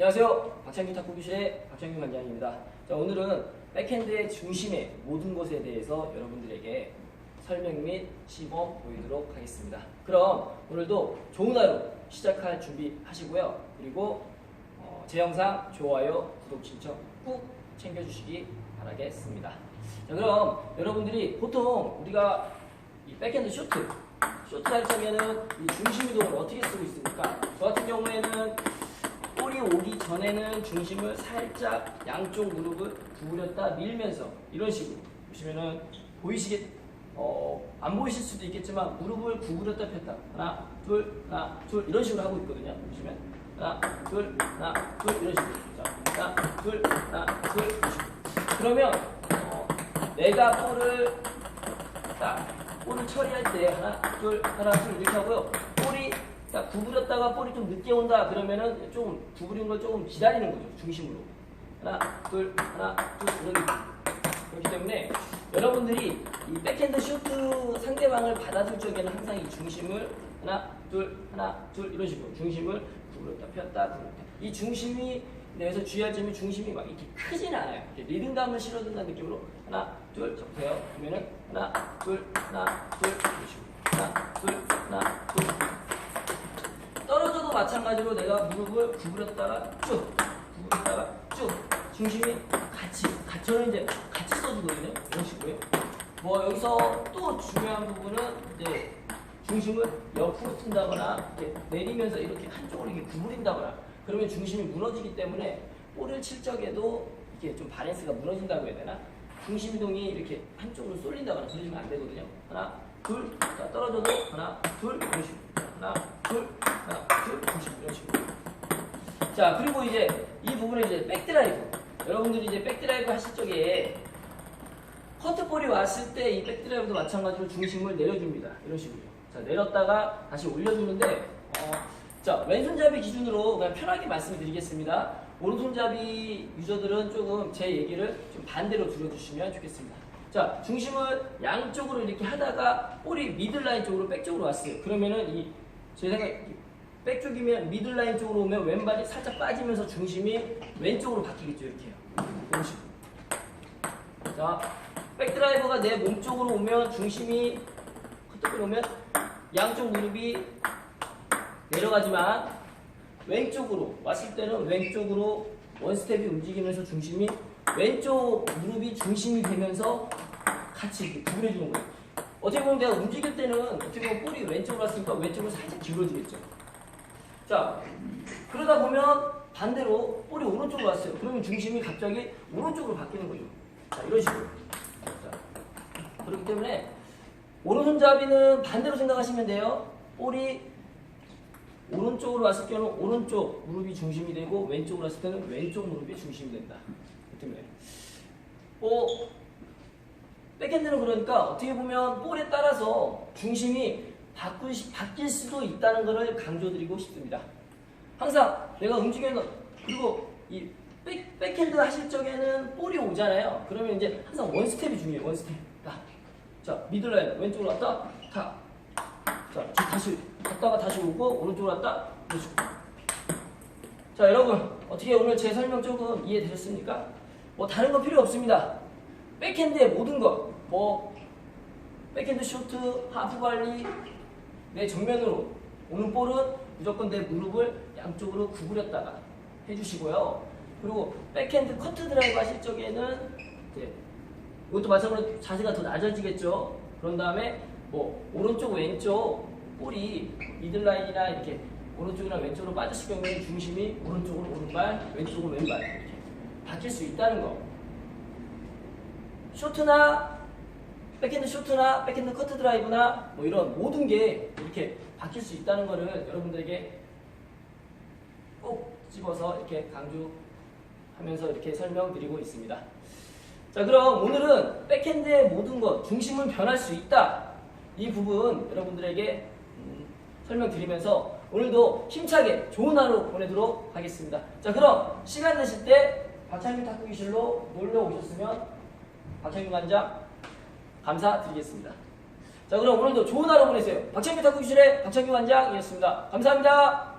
안녕하세요. 박창규 탁구교실의 박창규 관장입니다. 자, 오늘은 백핸드의 중심의 모든 것에 대해서 여러분들에게 설명 및 시범 보이도록 하겠습니다. 그럼 오늘도 좋은 하루 시작할 준비 하시고요. 그리고 어, 제 영상 좋아요, 구독 신청 꾹 챙겨주시기 바라겠습니다. 자, 그럼 여러분들이 보통 우리가 이 백핸드 쇼트, 쇼트 할 때면은 이 중심 이동을 어떻게 쓰고 있습니까? 저 같은 경우에는 볼이 전에는 중심을 살짝 양쪽 무릎을 구부렸다 밀면서 이런 식으로. 보시면은 보이시겠 어, 안 보이실 수도 있겠지만 무릎을 구부렸다 폈다. 하나 둘 하나 둘 이런 식으로 하고 있거든요. 보시면. 하나 둘 하나 둘 이런 식으로. 자 하나 둘 하나 둘 그러면 어, 내가 볼을 딱 볼을 처리할 때 하나 둘 하나 둘 이렇게 하고요 딱 구부렸다가 볼이 좀 늦게 온다 그러면은 좀 구부린 걸 조금 기다리는 거죠 중심으로. 하나 둘 하나 둘 이런 그렇기 때문에 여러분들이 이 백핸드 쇼트 상대방을 받아줄 적에는 항상 이 중심을 하나 둘 하나 둘 이런 식으로 중심을 구부렸다 폈다 구부렸다. 이 중심이 내에서 주의할 점이 중심이 막 이렇게 크진 않아요. 이렇게 리듬감을 실어준다는 느낌으로 하나 둘 접세요. 그러면은 하나 둘 하나 둘 이런 식으로. 하나 둘 하나 둘 마찬가지로 내가 무릎을 구부렸다가 쭉 구부렸다가 쭉 중심이 같이 같이 저는 이제 같이 써주거든요. 이런 식으로요. 뭐 여기서 또 중요한 부분은 이제 중심을 옆으로 튼다거나 이렇게 내리면서 이렇게 한쪽으로 이렇게 구부린다거나 그러면 중심이 무너지기 때문에 볼을 칠 적에도 이게 좀 바랜스가 무너진다고 해야 되나? 중심 이동이 이렇게 한쪽으로 쏠린다거나 그러시면 안 되거든요. 하나 둘 자, 떨어져도 하나 둘 이런 식으로 하나 둘 하나 둘 이런 식으로 이런 식으로 자 그리고 이제 이 부분에 이제 백드라이브. 여러분들이 이제 백드라이브 하실 적에 커트볼이 왔을 때 이 백드라이브도 마찬가지로 중심을 내려줍니다. 이런 식으로. 자 내렸다가 다시 올려주는데 어, 자 왼손잡이 기준으로 그냥 편하게 말씀을 드리겠습니다. 오른손잡이 유저들은 조금 제 얘기를 좀 반대로 들어주시면 좋겠습니다. 자 중심을 양쪽으로 이렇게 하다가 볼이 미들라인 쪽으로 백 쪽으로 왔어요. 그러면은 이 제 생각 백 쪽이면 미들라인 쪽으로 오면 왼발이 살짝 빠지면서 중심이 왼쪽으로 바뀌겠죠 이렇게요 이런 식으로 자 백드라이버가 내 몸 쪽으로 오면 중심이 커트볼 오면 양쪽 무릎이 내려가지만 왼쪽으로 왔을 때는 왼쪽으로 원스텝이 움직이면서 중심이 왼쪽 무릎이 중심이 되면서 같이 이렇게 구부려주는 거예요. 어떻게 보면 내가 움직일 때는 어떻게 보면 볼이 왼쪽으로 왔으니까 왼쪽으로 살짝 기울어지겠죠. 자, 그러다 보면 반대로 볼이 오른쪽으로 왔어요. 그러면 중심이 갑자기 오른쪽으로 바뀌는 거죠. 자, 이런 식으로. 자, 그렇기 때문에 오른손잡이는 반대로 생각하시면 돼요. 볼이 오른쪽으로 왔을 때는 오른쪽 무릎이 중심이 되고 왼쪽으로 왔을 때는 왼쪽 무릎이 중심이 된다. 그 때문에 어, 백핸드는 그러니까 어떻게 보면 볼에 따라서 중심이 바꿀, 바뀔 수도 있다는 것을 강조드리고 싶습니다. 항상 내가 움직여서 그리고 이 백, 백핸드 하실 적에는 볼이 오잖아요. 그러면 이제 항상 원 스텝이 중요해요. 원 스텝. 딱. 자, 미들라인 왼쪽으로 왔다. 탁. 자, 저 다시 갔다가 다시 오고 오른쪽으로 왔다. 식으로. 자, 여러분 어떻게 오늘 제 설명 조금 이해되셨습니까? 뭐 다른 거 필요 없습니다. 백핸드의 모든 것, 뭐 백핸드 쇼트, 하프 발리, 내 정면으로 오는 볼은 무조건 내 무릎을 양쪽으로 구부렸다가 해주시고요. 그리고 백핸드 커트 드라이브 하실 적에는 이제 이것도 마찬가지로 자세가 더 낮아지겠죠. 그런 다음에 뭐 오른쪽 왼쪽 볼이 미들라인이나 이렇게 오른쪽이나 왼쪽으로 빠졌을 경우에는 중심이 오른쪽으로 오른발, 왼쪽으로 왼발 이렇게 바뀔 수 있다는 거. 쇼트나 백핸드 쇼트나 백핸드 커트 드라이브나 뭐 이런 모든 게 이렇게 바뀔 수 있다는 거를 여러분들에게 꼭 집어서 이렇게 강조하면서 이렇게 설명드리고 있습니다. 자 그럼 오늘은 백핸드의 모든 것 중심은 변할 수 있다 이 부분 여러분들에게 음, 설명드리면서 오늘도 힘차게 좋은 하루 보내도록 하겠습니다. 자 그럼 시간 되실 때 박창규 탁구기실로 놀러 오셨으면 박창규 관장 감사드리겠습니다. 자 그럼 오늘도 좋은 하루 보내세요. 박창규 탁구기실의 박창규 관장이었습니다. 감사합니다.